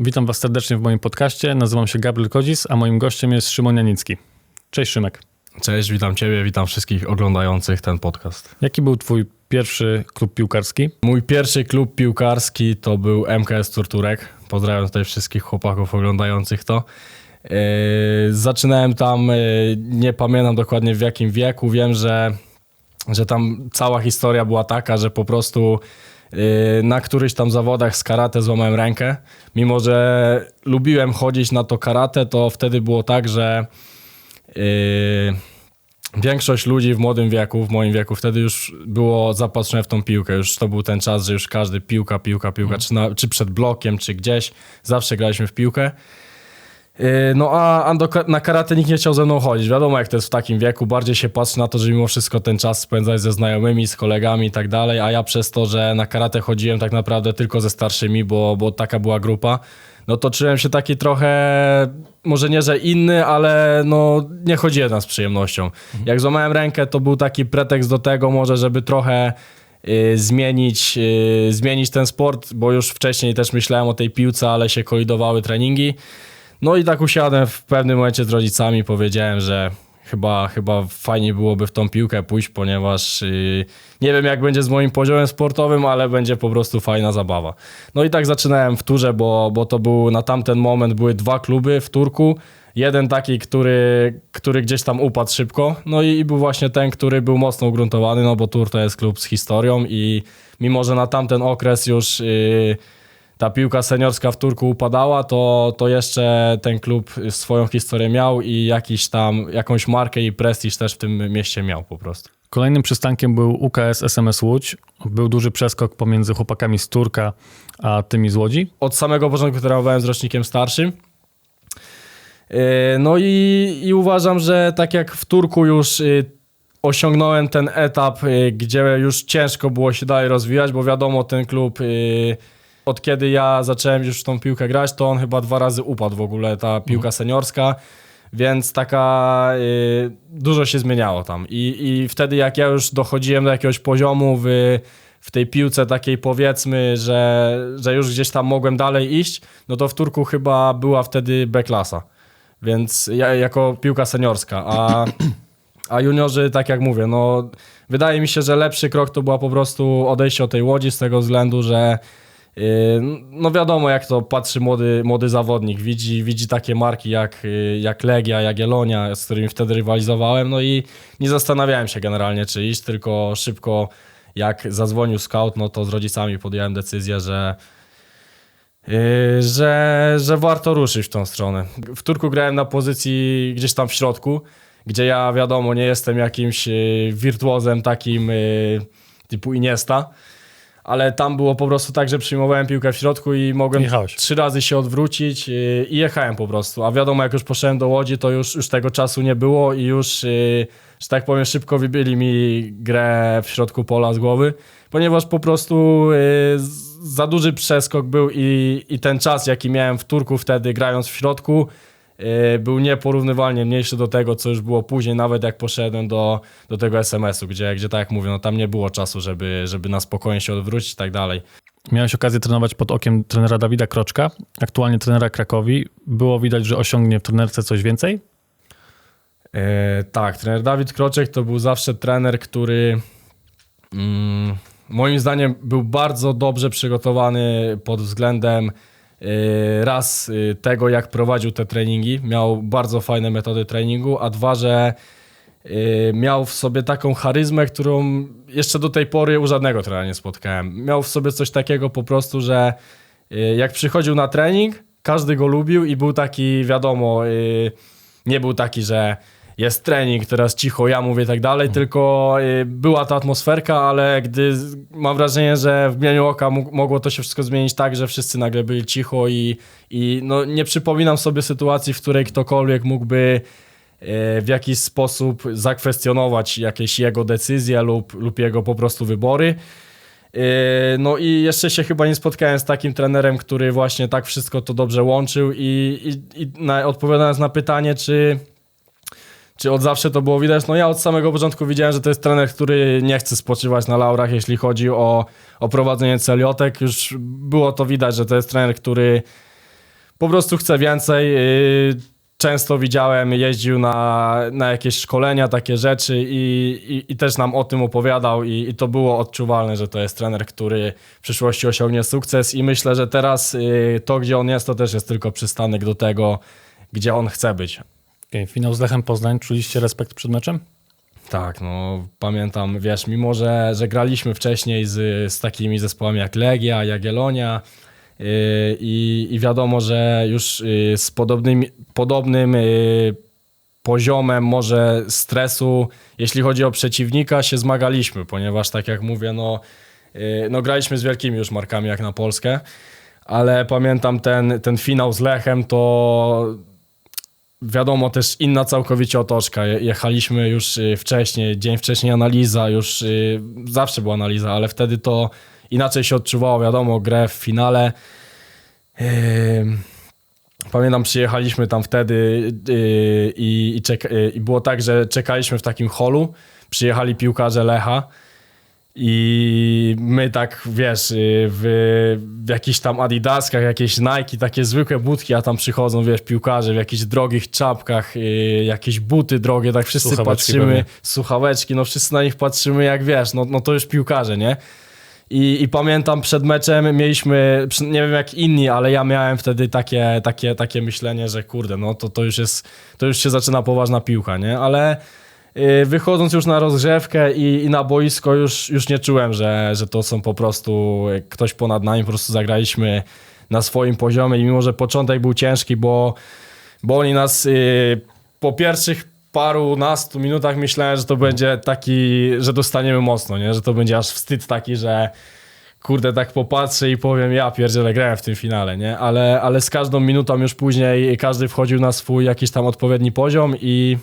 Witam Was serdecznie w moim podcaście. Nazywam się Gabriel Kodzis, a moim gościem jest Szymon Janicki. Cześć Szymek. Cześć, witam Ciebie, witam wszystkich oglądających ten podcast. Jaki był Twój pierwszy klub piłkarski? Mój pierwszy klub piłkarski to był MKS Turturek. Pozdrawiam tutaj wszystkich chłopaków oglądających to. Yy, zaczynałem tam, yy, nie pamiętam dokładnie w jakim wieku. Wiem, że, że tam cała historia była taka, że po prostu na którychś tam zawodach z karate złamałem rękę. Mimo, że lubiłem chodzić na to karate, to wtedy było tak, że yy, większość ludzi w młodym wieku, w moim wieku, wtedy już było zapatrzone w tą piłkę. Już to był ten czas, że już każdy piłka, piłka, piłka, czy, na, czy przed blokiem, czy gdzieś, zawsze graliśmy w piłkę. Yy, No a, a do, na karate nikt nie chciał ze mną chodzić. Wiadomo, jak to jest w takim wieku, bardziej się patrzy na to, że mimo wszystko ten czas spędzać ze znajomymi, z kolegami i tak dalej, a ja przez to, że na karate chodziłem tak naprawdę tylko ze starszymi, bo, bo taka była grupa, no to czułem się taki trochę, może nie, że inny, ale no nie chodziłem tam z przyjemnością. Jak złamałem rękę, to był taki pretekst do tego może, żeby trochę y, zmienić, y, zmienić ten sport, bo już wcześniej też myślałem o tej piłce, ale się kolidowały treningi. No i tak usiadłem w pewnym momencie z rodzicami, powiedziałem, że chyba, chyba fajnie byłoby w tą piłkę pójść, ponieważ yy, nie wiem jak będzie z moim poziomem sportowym, ale będzie po prostu fajna zabawa. No i tak zaczynałem w turze, bo, bo to był na tamten moment były dwa kluby w Turku. Jeden taki, który, który gdzieś tam upadł szybko, no i, i był właśnie ten, który był mocno ugruntowany, no bo Tur to jest klub z historią i mimo, że na tamten okres już yy, ta piłka seniorska w Turku upadała, to, to jeszcze ten klub swoją historię miał i jakiś tam, jakąś markę i prestiż też w tym mieście miał po prostu. Kolejnym przystankiem był UKS SMS Łódź. Był duży przeskok pomiędzy chłopakami z Turka a tymi z Łodzi. Od samego początku trenowałem z rocznikiem starszym. Yy, No i, i uważam, że tak jak w Turku już yy, osiągnąłem ten etap, yy, gdzie już ciężko było się dalej rozwijać, bo wiadomo, ten klub yy, od kiedy ja zacząłem już w tą piłkę grać, to on chyba dwa razy upadł w ogóle, ta piłka seniorska, więc taka y, dużo się zmieniało tam. I, I wtedy jak ja już dochodziłem do jakiegoś poziomu w, w tej piłce takiej powiedzmy, że, że już gdzieś tam mogłem dalej iść, no to w Turku chyba była wtedy B-klasa. Więc ja jako piłka seniorska, a, a juniorzy, tak jak mówię, no wydaje mi się, że lepszy krok to była po prostu odejście od tej łodzi z tego względu, że No wiadomo, jak to patrzy młody, młody zawodnik. Widzi, widzi takie marki jak, yy, jak Legia, Jagiellonia, z którymi wtedy rywalizowałem. No i nie zastanawiałem się generalnie, czy iść, tylko szybko jak zadzwonił scout, no to z rodzicami podjąłem decyzję, że, yy, że, że warto ruszyć w tą stronę. W Turku grałem na pozycji gdzieś tam w środku, gdzie ja wiadomo, nie jestem jakimś yy, wirtuozem takim yy, typu Iniesta ale tam było po prostu tak, że przyjmowałem piłkę w środku i mogłem Jechałeś. trzy razy się odwrócić yy, i jechałem po prostu. A wiadomo, jak już poszedłem do Łodzi, to już, już tego czasu nie było i już, yy, że tak powiem, szybko wybili mi grę w środku pola z głowy, ponieważ po prostu z- za duży przeskok był i, i ten czas, jaki miałem w Turku wtedy grając w środku, był nieporównywalnie mniejszy do tego, co już było później, nawet jak poszedłem do, do tego SMS-u, gdzie, gdzie tak jak mówię, no tam nie było czasu, żeby, żeby na spokojnie się odwrócić i tak dalej. Miałeś okazję trenować pod okiem trenera Dawida Kroczka, aktualnie trenera Krakowi. Było widać, że osiągnie w trenerce coś więcej? E, tak, trener Dawid Kroczek to był zawsze trener, który mm, moim zdaniem był bardzo dobrze przygotowany pod względem e, raz e, tego, jak prowadził te treningi. Miał bardzo fajne metody treningu, a dwa, że e, miał w sobie taką charyzmę, którą jeszcze do tej pory u żadnego trenera nie spotkałem. Miał w sobie coś takiego po prostu, że e, jak przychodził na trening, każdy go lubił i był taki, wiadomo, nie był taki, że jest trening, teraz cicho, ja mówię i tak dalej, tylko y, była ta atmosferka, ale gdy mam wrażenie, że w mieniu oka mogło to się wszystko zmienić tak, że wszyscy nagle byli cicho i, i no, nie przypominam sobie sytuacji, w której ktokolwiek mógłby y, w jakiś sposób zakwestionować jakieś jego decyzje lub, lub jego po prostu wybory. Yy, No i jeszcze się chyba nie spotkałem z takim trenerem, który właśnie tak wszystko to dobrze łączył i, i, i na, odpowiadając na pytanie, czy, czy od zawsze to było widać, no ja od samego początku widziałem, że to jest trener, który nie chce spoczywać na laurach, jeśli chodzi o, o prowadzenie celiotek. Już było to widać, że to jest trener, który po prostu chce więcej. Yy, Często widziałem, jeździł na, na jakieś szkolenia, takie rzeczy i, i, i też nam o tym opowiadał i, i to było odczuwalne, że to jest trener, który w przyszłości osiągnie sukces i myślę, że teraz yy, to, gdzie on jest, to też jest tylko przystanek do tego, gdzie on chce być. Okay. Finał z Lechem Poznań. Czuliście respekt przed meczem? Tak, no pamiętam, wiesz, mimo że, że graliśmy wcześniej z, z takimi zespołami jak Legia, Jagiellonia yy, i, i wiadomo, że już yy, z podobnym, podobnym yy, poziomem może stresu, jeśli chodzi o przeciwnika, się zmagaliśmy, ponieważ tak jak mówię, no, yy, no graliśmy z wielkimi już markami jak na Polskę, ale pamiętam ten, ten finał z Lechem, to wiadomo, też inna całkowicie otoczka. Je- Jechaliśmy już y, wcześniej, dzień wcześniej analiza, już y, zawsze była analiza, ale wtedy to inaczej się odczuwało, wiadomo, grę w finale. Pamiętam, przyjechaliśmy tam wtedy y, i, i było tak, że czekaliśmy w takim holu. Przyjechali piłkarze Lecha i my tak, wiesz, y, w, jakichś tam adidaskach, jakieś Nike, takie zwykłe butki, a tam przychodzą, wiesz, piłkarze w jakichś drogich czapkach, y, jakieś buty drogie, tak wszyscy Słuchaweczki patrzymy, pewnie. słuchaweczki, no wszyscy na nich patrzymy jak, wiesz, no, no to już piłkarze, nie? I, I pamiętam przed meczem mieliśmy, nie wiem jak inni, ale ja miałem wtedy takie, takie, takie myślenie, że kurde, no to, to już jest, to już się zaczyna poważna piłka, nie? Ale wychodząc już na rozgrzewkę i, i na boisko już, już nie czułem, że, że to są po prostu ktoś ponad nami, po prostu zagraliśmy na swoim poziomie i mimo, że początek był ciężki, bo, bo oni nas y, po pierwszych paru nastu minutach myślałem, że to będzie taki, że dostaniemy mocno, nie? Że to będzie aż wstyd taki, że kurde, tak popatrzę i powiem, ja pierdzielę, grałem w tym finale, nie? Ale, ale z każdą minutą już później każdy wchodził na swój jakiś tam odpowiedni poziom i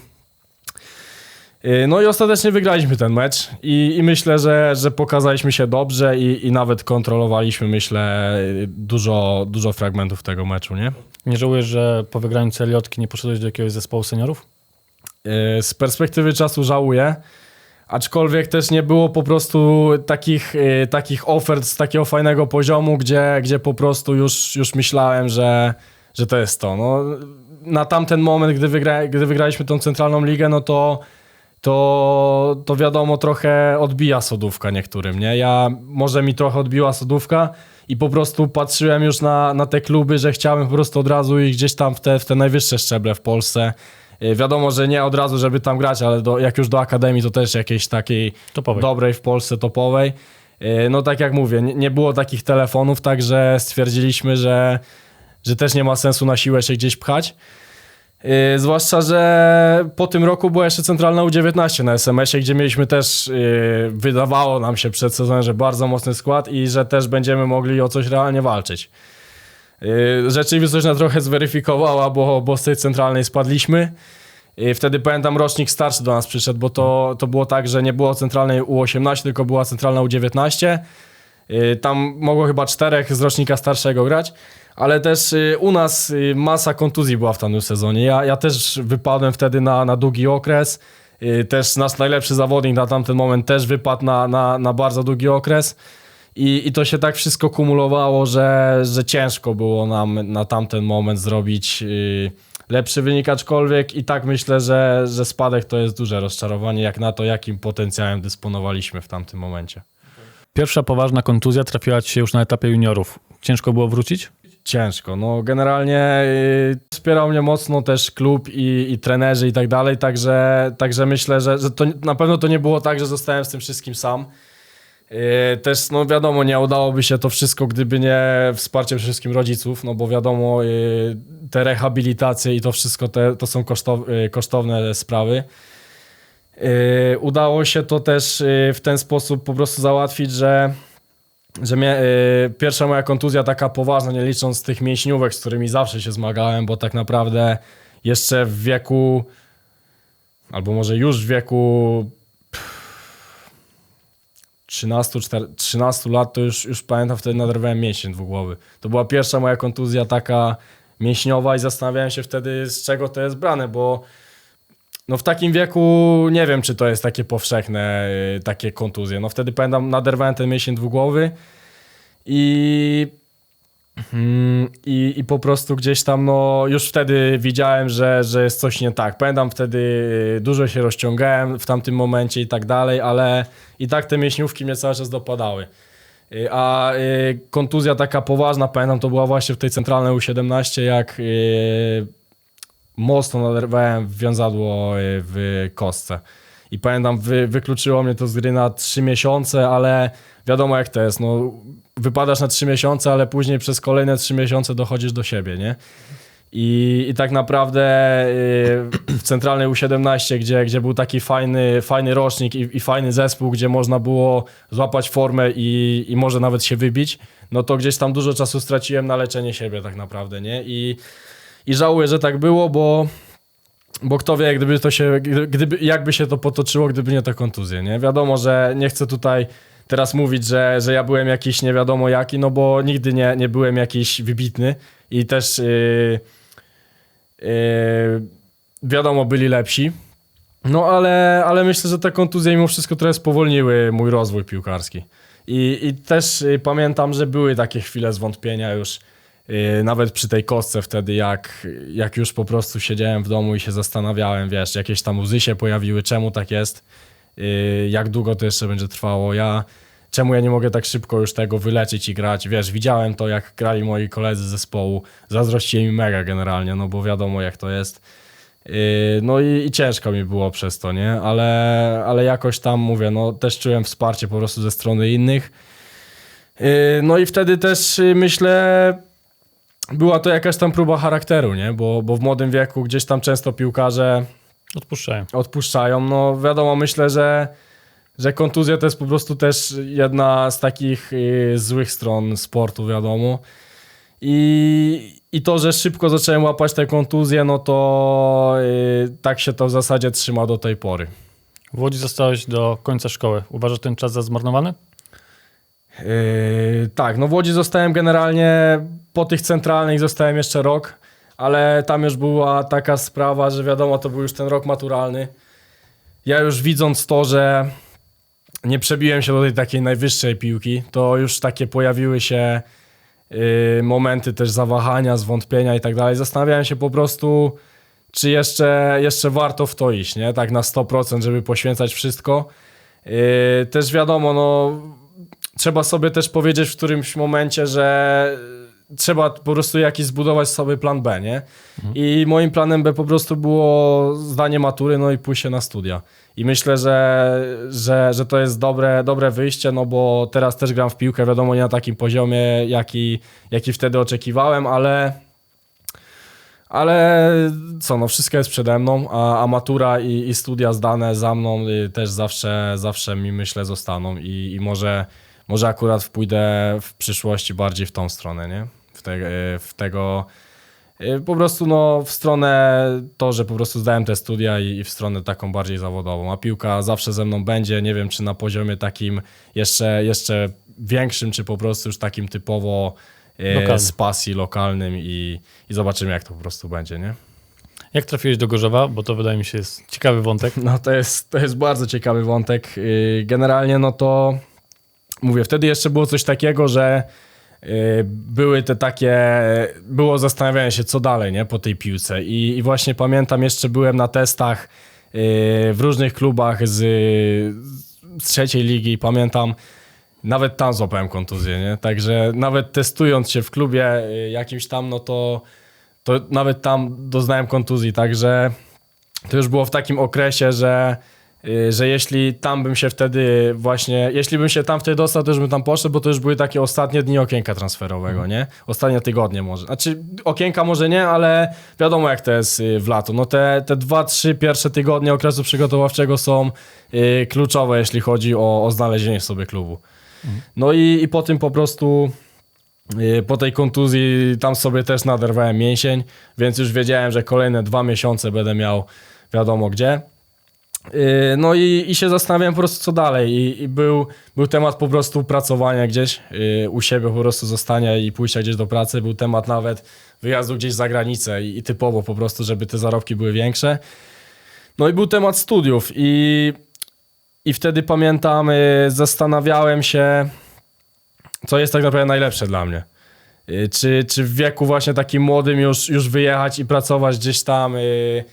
no i ostatecznie wygraliśmy ten mecz i, i myślę, że, że pokazaliśmy się dobrze i, i nawet kontrolowaliśmy, myślę, dużo, dużo fragmentów tego meczu, nie? Nie żałujesz, że po wygraniu celiotki nie poszedłeś do jakiegoś zespołu seniorów? Yy, Z perspektywy czasu żałuję, aczkolwiek też nie było po prostu takich, yy, takich ofert z takiego fajnego poziomu, gdzie, gdzie po prostu już, już myślałem, że, że to jest to. No, na tamten moment, gdy, wygra, gdy wygraliśmy tą centralną ligę, no to, to, to wiadomo, trochę odbija sodówka niektórym, nie? Ja, może mi trochę odbiła sodówka i po prostu patrzyłem już na, na te kluby, że chciałem po prostu od razu iść gdzieś tam w te, w te najwyższe szczeble w Polsce. Yy, Wiadomo, że nie od razu, żeby tam grać, ale do, jak już do akademii, to też jakiejś takiej Topowej. dobrej w Polsce, topowej. Yy, No tak jak mówię, nie, nie było takich telefonów, także stwierdziliśmy, że, że też nie ma sensu na siłę się gdzieś pchać. Yy, zwłaszcza, że po tym roku była jeszcze centralna U19 na SMS-ie, gdzie mieliśmy też, yy, wydawało nam się przed sezonem, że bardzo mocny skład i że też będziemy mogli o coś realnie walczyć. Yy, Rzeczywistość nas trochę zweryfikowała, bo, bo z tej centralnej spadliśmy. Yy, Wtedy pamiętam rocznik starszy do nas przyszedł, bo to, to było tak, że nie było centralnej U18, tylko była centralna U19. Yy, Tam mogło chyba czterech z rocznika starszego grać, ale też yy, u nas yy, masa kontuzji była w tamtym sezonie. Ja, ja też wypadłem wtedy na, na długi okres. Yy, Też nasz najlepszy zawodnik na tamten moment też wypadł na, na, na bardzo długi okres. I, I to się tak wszystko kumulowało, że, że ciężko było nam na tamten moment zrobić lepszy wynik, aczkolwiek i tak myślę, że, że spadek to jest duże rozczarowanie, jak na to, jakim potencjałem dysponowaliśmy w tamtym momencie. Pierwsza poważna kontuzja trafiła ci się już na etapie juniorów. Ciężko było wrócić? Ciężko. No generalnie yy, wspierał mnie mocno też klub i, i trenerzy i tak dalej, także, także myślę, że, że to na pewno to nie było tak, że zostałem z tym wszystkim sam. Yy, Też, no wiadomo, nie udałoby się to wszystko, gdyby nie wsparcie przede wszystkim rodziców, no bo wiadomo, yy, te rehabilitacje i to wszystko te, to są kosztow, kosztowne sprawy. Udało się to też w ten sposób po prostu załatwić, że że mnie, y, pierwsza moja kontuzja taka poważna, nie licząc tych mięśniówek, z którymi zawsze się zmagałem, bo tak naprawdę jeszcze w wieku, albo może już w wieku pff, 13, 4, 13 lat, to już, już pamiętam, wtedy naderwałem mięsień dwugłowy. To była pierwsza moja kontuzja taka mięśniowa i zastanawiałem się wtedy, z czego to jest brane, bo no w takim wieku nie wiem, czy to jest takie powszechne, y, takie kontuzje. No wtedy pamiętam, naderwałem ten mięsień dwugłowy i Mm, I, I po prostu gdzieś tam, no już wtedy widziałem, że, że jest coś nie tak. Pamiętam wtedy dużo się rozciągałem w tamtym momencie i tak dalej, ale i tak te mięśniówki mnie cały czas dopadały. Y, A y, kontuzja taka poważna, pamiętam, to była właśnie w tej centralnej U17, jak y, mocno naderwałem wiązadło y, w kostce. I pamiętam, wy, wykluczyło mnie to z gry na 3 miesiące, ale wiadomo jak to jest. No, wypadasz na 3 miesiące, ale później przez kolejne 3 miesiące dochodzisz do siebie, nie? I, i tak naprawdę y, w centralnej U17, gdzie, gdzie był taki fajny, fajny rocznik i, i fajny zespół, gdzie można było złapać formę i, i może nawet się wybić, no to gdzieś tam dużo czasu straciłem na leczenie siebie tak naprawdę, nie? I, i żałuję, że tak było, bo, bo kto wie, gdyby to się, gdy- gdyby, jakby się to potoczyło, gdyby nie te kontuzje, nie? Wiadomo, że nie chcę tutaj teraz mówić, że, że ja byłem jakiś nie wiadomo jaki, no bo nigdy nie, nie byłem jakiś wybitny i też yy, yy, wiadomo, byli lepsi. No ale, ale myślę, że te kontuzje mimo wszystko trochę spowolniły mój rozwój piłkarski. I, i też y, pamiętam, że były takie chwile zwątpienia już, nawet przy tej kostce wtedy, jak, jak już po prostu siedziałem w domu i się zastanawiałem, wiesz, jakieś tam łzy się pojawiły, czemu tak jest, y, jak długo to jeszcze będzie trwało. Ja, czemu ja nie mogę tak szybko już tego wyleczyć i grać, wiesz, widziałem to, jak grali moi koledzy z zespołu, zazdrościłem im mega generalnie, no bo wiadomo jak to jest. Yy, No i, i ciężko mi było przez to, nie? Ale, ale jakoś tam mówię, no też czułem wsparcie po prostu ze strony innych. No i wtedy też myślę, była to jakaś tam próba charakteru, nie? Bo, bo w młodym wieku gdzieś tam często piłkarze Odpuszczają. odpuszczają. No wiadomo, myślę, że, że kontuzja to jest po prostu też jedna z takich yy, złych stron sportu, wiadomo. I, I to, że szybko zacząłem łapać te kontuzje, no to yy, tak się to w zasadzie trzyma do tej pory. W Łodzi zostałeś do końca szkoły. Uważasz ten czas za zmarnowany? Yy, tak, no w Łodzi zostałem generalnie po tych centralnych zostałem jeszcze rok, ale tam już była taka sprawa, że wiadomo, to był już ten rok maturalny. Ja już widząc to, że nie przebiłem się do tej takiej najwyższej piłki, to już takie pojawiły się yy, momenty też zawahania, zwątpienia i tak dalej. Zastanawiałem się po prostu, czy jeszcze, jeszcze warto w to iść, nie? Tak na 100%, żeby poświęcać wszystko. Yy, też wiadomo, no trzeba sobie też powiedzieć w którymś momencie, że trzeba po prostu jakiś zbudować sobie plan B, nie? I moim planem B po prostu było zdanie matury, no i pójście na studia. I myślę, że, że, że to jest dobre, dobre wyjście, no bo teraz też gram w piłkę, wiadomo, nie na takim poziomie, jaki, jaki wtedy oczekiwałem, ale ale co, no wszystko jest przede mną, a, a matura i, i studia zdane za mną y, też zawsze, zawsze mi myślę zostaną i, i może, może akurat pójdę w przyszłości bardziej w tą stronę, nie? W, te, y, w tego, y, po prostu no w stronę to, że po prostu zdałem te studia i, i w stronę taką bardziej zawodową, a piłka zawsze ze mną będzie, nie wiem czy na poziomie takim jeszcze, jeszcze większym, czy po prostu już takim typowo y, Lokalnym. z pasji lokalnym i, i zobaczymy jak to po prostu będzie, nie? Jak trafiłeś do Gorzowa? Bo to wydaje mi się jest ciekawy wątek. No to jest, to jest bardzo ciekawy wątek. Yy, Generalnie no to mówię, wtedy jeszcze było coś takiego, że yy, były te takie, było zastanawianie się co dalej, nie, po tej piłce. I, i właśnie pamiętam jeszcze byłem na testach yy, w różnych klubach z, z trzeciej ligi i pamiętam nawet tam złapałem kontuzję, nie, także nawet testując się w klubie yy, jakimś tam, no to to nawet tam doznałem kontuzji, także to już było w takim okresie, że, y, że jeśli tam bym się wtedy właśnie, jeśli bym się tam wtedy dostał, to już bym tam poszedł, bo to już były takie ostatnie dni okienka transferowego, nie? Ostatnie tygodnie może. Znaczy okienka może nie, ale wiadomo jak to jest y, w lato. No te, te dwa, trzy pierwsze tygodnie okresu przygotowawczego są y, kluczowe, jeśli chodzi o, o znalezienie sobie klubu. No i, i po tym po prostu Po tej kontuzji tam sobie też naderwałem mięsień, więc już wiedziałem, że kolejne dwa miesiące będę miał wiadomo gdzie. Yy, No i, i się zastanawiałem po prostu co dalej i, i był, był temat po prostu pracowania gdzieś yy, u siebie, po prostu zostania i pójścia gdzieś do pracy. Był temat nawet wyjazdu gdzieś za granicę i, i typowo po prostu, żeby te zarobki były większe. No i był temat studiów i, i wtedy pamiętam, yy, zastanawiałem się, co jest tak naprawdę najlepsze dla mnie. Y, Czy, czy w wieku właśnie takim młodym już, już wyjechać i pracować gdzieś tam, y,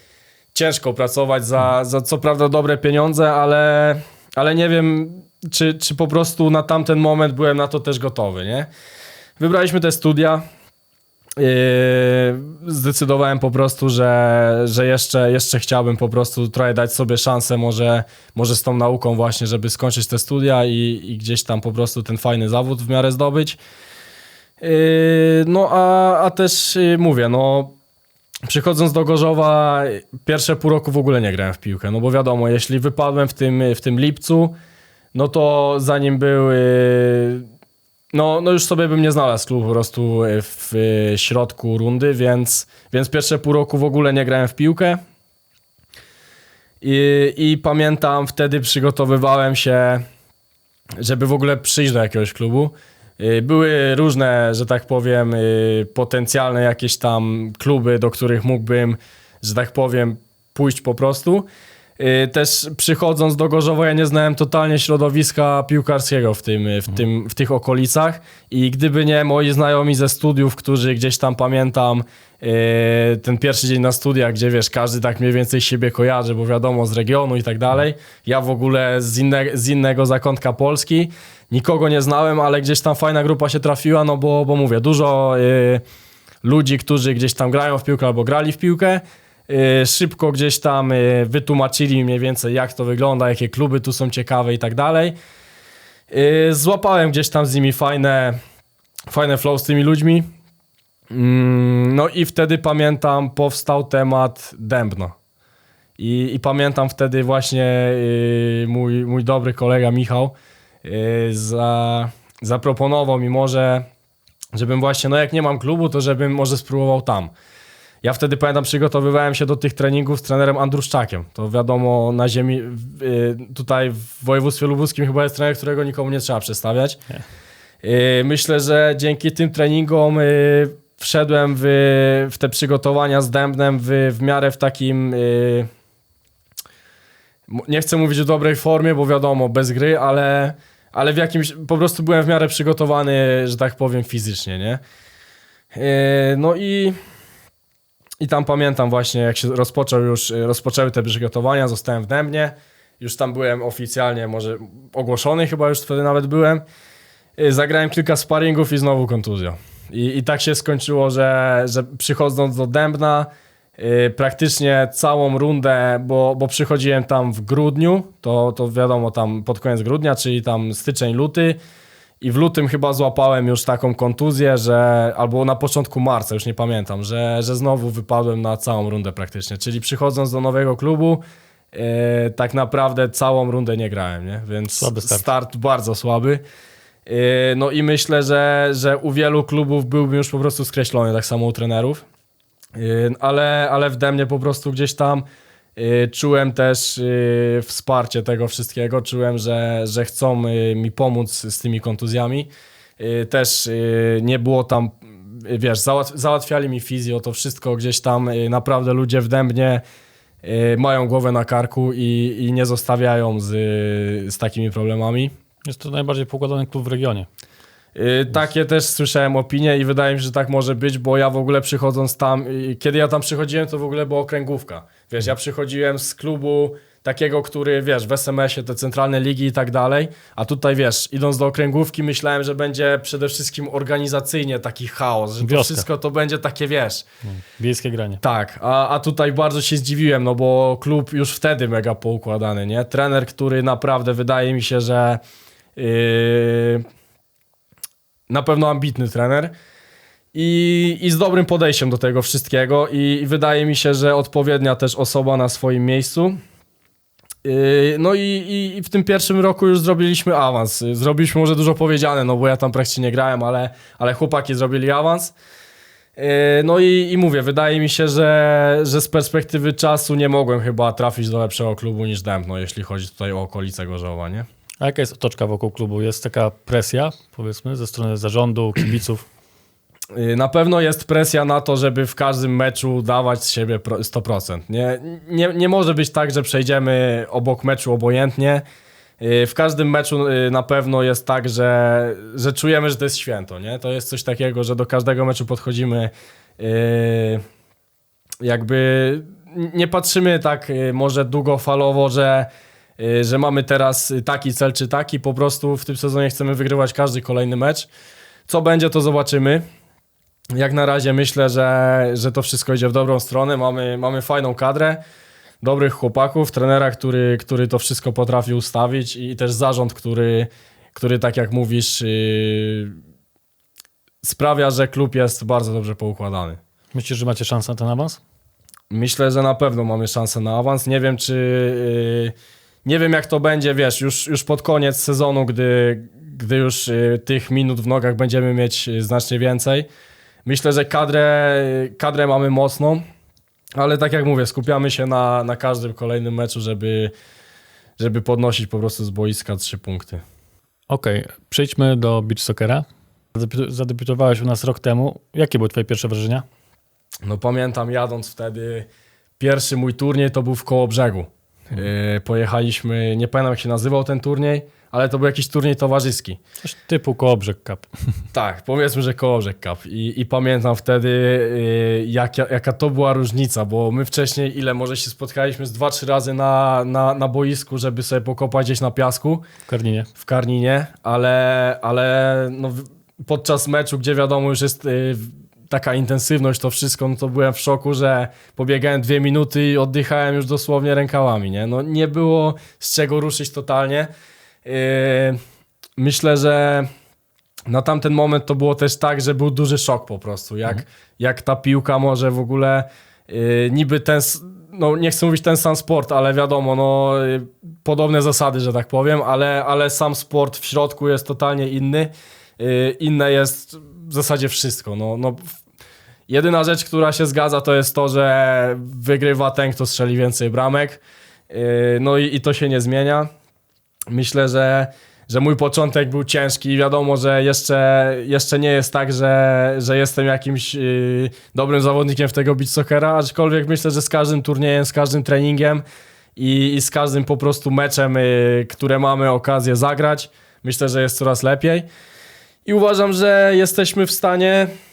ciężko pracować za, za co prawda dobre pieniądze, ale, ale nie wiem, czy, czy po prostu na tamten moment byłem na to też gotowy, nie? Wybraliśmy te studia. Yy, zdecydowałem po prostu, że, że jeszcze, jeszcze chciałbym po prostu trochę dać sobie szansę może, może z tą nauką właśnie, żeby skończyć te studia i, i gdzieś tam po prostu ten fajny zawód w miarę zdobyć. Yy, no a, a też yy, mówię, no przychodząc do Gorzowa pierwsze pół roku w ogóle nie grałem w piłkę, no bo wiadomo, jeśli wypadłem w tym, w tym lipcu, no to zanim był yy, no, no już sobie bym nie znalazł klubu po prostu w środku rundy, więc, więc pierwsze pół roku w ogóle nie grałem w piłkę. I, I pamiętam, wtedy przygotowywałem się, żeby w ogóle przyjść do jakiegoś klubu. Y, Były różne, że tak powiem, y, potencjalne jakieś tam kluby, do których mógłbym, że tak powiem, pójść po prostu. Y, Też przychodząc do Gorzowa, ja nie znałem totalnie środowiska piłkarskiego w, tym, w, tym, w tych okolicach i gdyby nie moi znajomi ze studiów, którzy gdzieś tam pamiętam y, ten pierwszy dzień na studiach, gdzie wiesz, każdy tak mniej więcej siebie kojarzy, bo wiadomo, z regionu i tak dalej. Ja w ogóle z, inne, z innego zakątka Polski. Nikogo nie znałem, ale gdzieś tam fajna grupa się trafiła, no bo, bo mówię, dużo y, ludzi, którzy gdzieś tam grają w piłkę albo grali w piłkę, y, szybko gdzieś tam y, wytłumaczyli mniej więcej jak to wygląda, jakie kluby tu są ciekawe i tak dalej. Y, Złapałem gdzieś tam z nimi fajne, fajne flow z tymi ludźmi. Mm, No i wtedy pamiętam powstał temat Dębno. I, i pamiętam wtedy właśnie y, mój, mój dobry kolega Michał y, za, zaproponował mi może, żebym właśnie, no jak nie mam klubu, to żebym może spróbował tam. Ja wtedy pamiętam, przygotowywałem się do tych treningów z trenerem Andruszczakiem. To wiadomo, na ziemi, y, tutaj w województwie lubuskim chyba jest trener, którego nikomu nie trzeba przedstawiać. Y, Myślę, że dzięki tym treningom y, wszedłem w, w te przygotowania z Dębnem w, w miarę w takim... Nie chcę mówić o dobrej formie, bo wiadomo, bez gry, ale, ale w jakimś... Po prostu byłem w miarę przygotowany, że tak powiem, fizycznie, nie? No i... I tam pamiętam właśnie, jak się rozpoczął już, y, rozpoczęły te przygotowania, zostałem w Dębnie. Już tam byłem oficjalnie, może ogłoszony chyba już wtedy nawet byłem. Y, Zagrałem kilka sparingów i znowu kontuzja. I, i tak się skończyło, że, że przychodząc do Dębna, y, praktycznie całą rundę, bo, bo przychodziłem tam w grudniu, to, to wiadomo, tam pod koniec grudnia, czyli tam styczeń, luty. I w lutym chyba złapałem już taką kontuzję, że albo na początku marca, już nie pamiętam, że, że znowu wypadłem na całą rundę praktycznie. Czyli przychodząc do nowego klubu, e, tak naprawdę całą rundę nie grałem, nie? Więc start. start bardzo słaby. E, no i myślę, że, że u wielu klubów byłbym już po prostu skreślony, tak samo u trenerów. E, ale, ale w Demnie po prostu gdzieś tam czułem też e, wsparcie tego wszystkiego, czułem, że, że chcą e, mi pomóc z tymi kontuzjami. Też nie było tam, wiesz, załatw, załatwiali mi fizjo, to wszystko gdzieś tam, naprawdę ludzie w Dębnie mają głowę na karku i, i nie zostawiają z, z takimi problemami. Jest to najbardziej poukładany klub w regionie. Y, Takie też słyszałem opinie i wydaje mi się, że tak może być, bo ja w ogóle przychodząc tam, y, kiedy ja tam przychodziłem, to w ogóle była okręgówka. Wiesz, ja przychodziłem z klubu takiego, który, wiesz, w SMS-ie, te centralne ligi i tak dalej, a tutaj, wiesz, idąc do okręgówki, myślałem, że będzie przede wszystkim organizacyjnie taki chaos, że to Wioska. wszystko to będzie takie, wiesz, Wiejskie granie. tak, a, a tutaj bardzo się zdziwiłem, no bo klub już wtedy mega poukładany, nie? Trener, który naprawdę wydaje mi się, że yy, na pewno ambitny trener i, i z dobrym podejściem do tego wszystkiego i, i wydaje mi się, że odpowiednia też osoba na swoim miejscu. Yy, No i, i, i w tym pierwszym roku już zrobiliśmy awans. Zrobiliśmy może dużo powiedziane, no bo ja tam praktycznie nie grałem, ale, ale chłopaki zrobili awans. Yy, No i, i mówię, wydaje mi się, że, że z perspektywy czasu nie mogłem chyba trafić do lepszego klubu niż Dębno, jeśli chodzi tutaj o okolice Gorzowa, nie? A jaka jest otoczka wokół klubu? Jest taka presja, powiedzmy, ze strony zarządu, kibiców? Yy, Na pewno jest presja na to, żeby w każdym meczu dawać z siebie pro- 100%. Nie, nie, nie może być tak, że przejdziemy obok meczu obojętnie. y, w każdym meczu y, na pewno jest tak, że, że czujemy, że to jest święto, nie? To jest coś takiego, że do każdego meczu podchodzimy y, jakby nie patrzymy tak y, może długofalowo, że, y, że mamy teraz taki cel czy taki, po prostu w tym sezonie chcemy wygrywać każdy kolejny mecz. Co będzie, to zobaczymy. Jak na razie myślę, że, że to wszystko idzie w dobrą stronę. Mamy, mamy fajną kadrę, dobrych chłopaków, trenera, który, który to wszystko potrafi ustawić i też zarząd, który, który tak jak mówisz, yy, sprawia, że klub jest bardzo dobrze poukładany. Myślisz, że macie szansę na ten awans? Myślę, że na pewno mamy szansę na awans. Nie wiem, czy. Yy, nie wiem, jak to będzie, wiesz, już, już pod koniec sezonu, gdy, gdy już yy, tych minut w nogach będziemy mieć yy, znacznie więcej. Myślę, że kadrę, kadrę mamy mocną, ale tak jak mówię, skupiamy się na, na każdym kolejnym meczu, żeby, żeby podnosić po prostu z boiska trzy punkty. Okej, przejdźmy do beach soccera. Zadebiu- Zadebiutowałeś u nas rok temu. Jakie były twoje pierwsze wrażenia? No pamiętam jadąc wtedy, pierwszy mój turniej to był w Kołobrzegu. Yy, pojechaliśmy, nie pamiętam jak się nazywał ten turniej, ale to był jakiś turniej towarzyski. Coś typu Kołobrzeg Cup. Tak, powiedzmy, że Kołobrzeg Cup. I, i pamiętam wtedy, yy, jak, jaka to była różnica, bo my wcześniej, ile może się spotkaliśmy z dwa, trzy razy na, na, na boisku, żeby sobie pokopać gdzieś na piasku W Karlinie. w Karninie, ale, ale no, podczas meczu, gdzie wiadomo już jest y, taka intensywność, to wszystko, no to byłem w szoku, że pobiegałem dwie minuty i oddychałem już dosłownie rękałami, nie? No nie było z czego ruszyć totalnie. Y, myślę, że na tamten moment to było też tak, że był duży szok po prostu, jak, jak ta piłka może w ogóle y, niby ten, no nie chcę mówić ten sam sport, ale wiadomo, no y, podobne zasady, że tak powiem, ale, ale sam sport w środku jest totalnie inny. Y, inne jest w zasadzie wszystko. No, no, jedyna rzecz, która się zgadza, to jest to, że wygrywa ten, kto strzeli więcej bramek. Y, no i, i to się nie zmienia. Myślę, że, że mój początek był ciężki i wiadomo, że jeszcze, jeszcze nie jest tak, że, że jestem jakimś yy, dobrym zawodnikiem w tego beach soccera, aczkolwiek myślę, że z każdym turniejem, z każdym treningiem i, i z każdym po prostu meczem, yy, które mamy okazję zagrać, myślę, że jest coraz lepiej. I uważam, że jesteśmy w stanie yy,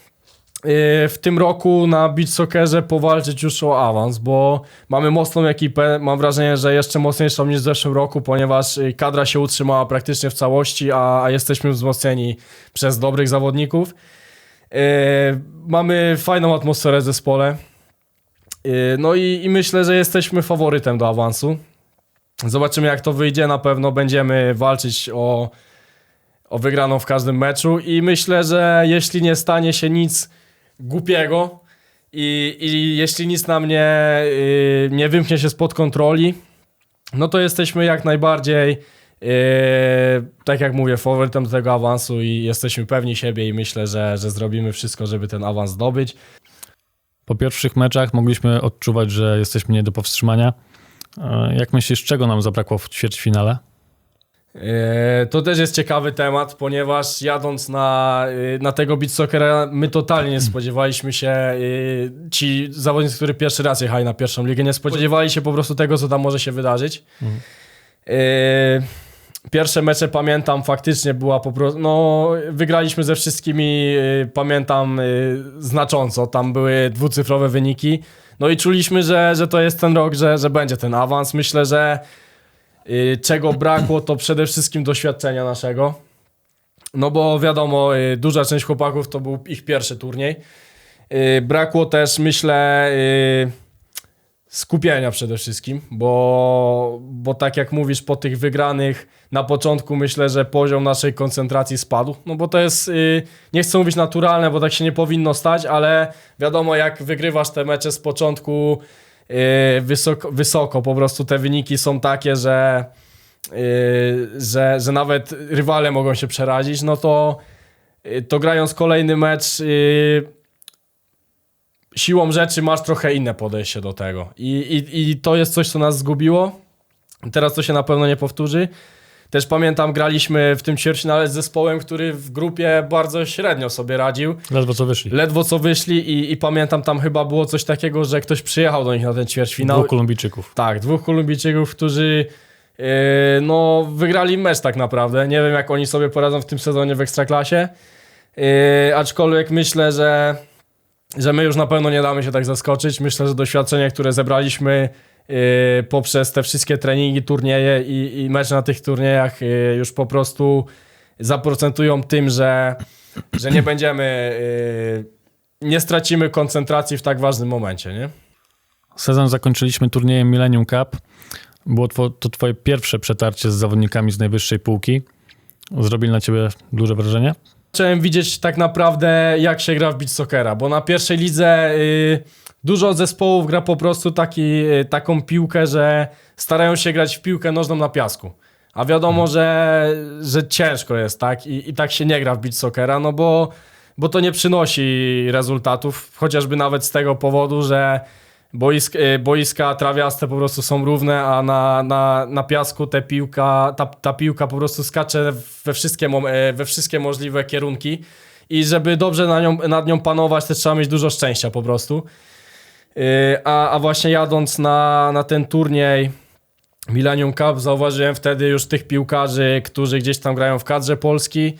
w tym roku na beach soccerze powalczyć już o awans, bo mamy mocną ekipę. Mam wrażenie, że jeszcze mocniejszą niż w zeszłym roku, ponieważ yy, kadra się utrzymała praktycznie w całości, a, a jesteśmy wzmocnieni przez dobrych zawodników. Yy, mamy fajną atmosferę w zespole. No i, i myślę, że jesteśmy faworytem do awansu. Zobaczymy, jak to wyjdzie. Na pewno będziemy walczyć o, o wygraną w każdym meczu i myślę, że jeśli nie stanie się nic głupiego i, i jeśli nic nam nie, yy, nie wymknie się spod kontroli, no to jesteśmy jak najbardziej, yy, tak jak mówię, faworytem tego awansu i jesteśmy pewni siebie i myślę, że, że zrobimy wszystko, żeby ten awans zdobyć. Po pierwszych meczach mogliśmy odczuwać, że jesteśmy nie do powstrzymania. E, Jak myślisz, czego nam zabrakło w ćwierćfinale? E, To też jest ciekawy temat, ponieważ jadąc na, e, na tego beat soccera, my totalnie nie spodziewaliśmy się, e, ci zawodnicy, którzy pierwszy raz jechali na pierwszą ligę, nie spodziewali się po prostu tego, co tam może się wydarzyć. E, Pierwsze mecze pamiętam, faktycznie była po prostu, no wygraliśmy ze wszystkimi, e, pamiętam e, znacząco, tam były dwucyfrowe wyniki, no i czuliśmy, że, że to jest ten rok, że, że będzie ten awans. Myślę, że Czego brakło, to przede wszystkim doświadczenia naszego. No bo wiadomo, y, duża część chłopaków to był ich pierwszy turniej. Y, Brakło też, myślę, y, skupienia przede wszystkim, bo, bo tak jak mówisz, po tych wygranych na początku myślę, że poziom naszej koncentracji spadł. No bo to jest, y, nie chcę mówić naturalne, bo tak się nie powinno stać, ale wiadomo, jak wygrywasz te mecze z początku wysoko, wysoko. Po prostu te wyniki są takie, że, yy, że, że nawet rywale mogą się przerazić, no to, yy, to grając kolejny mecz siłą rzeczy masz trochę inne podejście do tego. I, i, I to jest coś, co nas zgubiło. Teraz to się na pewno nie powtórzy. Też pamiętam, graliśmy w tym ćwierćfinale z zespołem, który w grupie bardzo średnio sobie radził. Ledwo co wyszli. Ledwo co wyszli i, i pamiętam, tam chyba było coś takiego, że ktoś przyjechał do nich na ten ćwierćfinał. Dwóch Kolumbijczyków. Tak, dwóch Kolumbijczyków, którzy Yy, no, wygrali mecz tak naprawdę. Nie wiem, jak oni sobie poradzą w tym sezonie w Ekstraklasie. Yy, aczkolwiek myślę, że, że my już na pewno nie damy się tak zaskoczyć. Myślę, że doświadczenie, które zebraliśmy poprzez te wszystkie treningi, turnieje i, i mecze na tych turniejach yy, już po prostu zaprocentują tym, że, że nie będziemy, yy, nie stracimy koncentracji w tak ważnym momencie, nie? Sezon zakończyliśmy turniejem Millennium Cup. Było two, to twoje pierwsze przetarcie z zawodnikami z najwyższej półki. Zrobili na ciebie duże wrażenie? Zacząłem widzieć tak naprawdę, jak się gra w beach soccera, bo na pierwszej lidze y, dużo zespołów gra po prostu taki, y, taką piłkę, że starają się grać w piłkę nożną na piasku. A wiadomo, że, że ciężko jest, tak? I, I tak się nie gra w beach soccera, no bo, bo to nie przynosi rezultatów, chociażby nawet z tego powodu, że boisk, y, boiska trawiaste po prostu są równe, a na, na, na piasku te piłka, ta, ta piłka po prostu skacze we wszystkie, e, we wszystkie możliwe kierunki i żeby dobrze na nią, nad nią panować, to trzeba mieć dużo szczęścia po prostu. Y, A, a właśnie jadąc na, na ten turniej Millennium Cup zauważyłem wtedy już tych piłkarzy, którzy gdzieś tam grają w kadrze Polski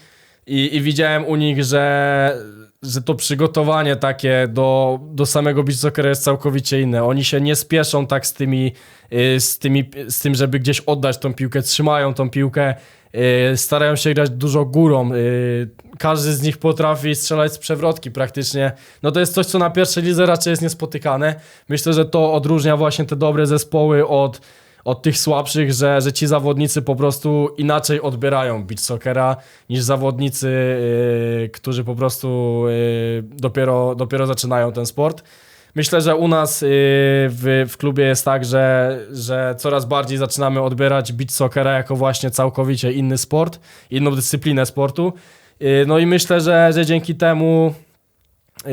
i, i widziałem u nich, że, że to przygotowanie takie do, do samego beach soccera jest całkowicie inne. Oni się nie spieszą tak z tymi, y, z tymi, z tym, żeby gdzieś oddać tą piłkę, trzymają tą piłkę, y, starają się grać dużo górą. y, Każdy z nich potrafi strzelać z przewrotki praktycznie. No to jest coś, co na pierwszej lidze raczej jest niespotykane. Myślę, że to odróżnia właśnie te dobre zespoły od, od tych słabszych, że, że ci zawodnicy po prostu inaczej odbierają beach soccera niż zawodnicy, yy, którzy po prostu yy, dopiero, dopiero zaczynają ten sport. Myślę, że u nas yy, w, w klubie jest tak, że, że coraz bardziej zaczynamy odbierać beach soccera jako właśnie całkowicie inny sport, inną dyscyplinę sportu. Yy, no i myślę, że, że dzięki temu yy,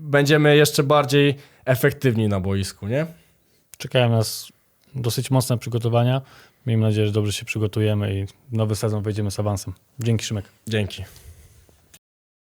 będziemy jeszcze bardziej efektywni na boisku, nie? Czekają nas dosyć mocne przygotowania. Miejmy nadzieję, że dobrze się przygotujemy i nowy sezon wejdziemy z awansem. Dzięki Szymek. Dzięki.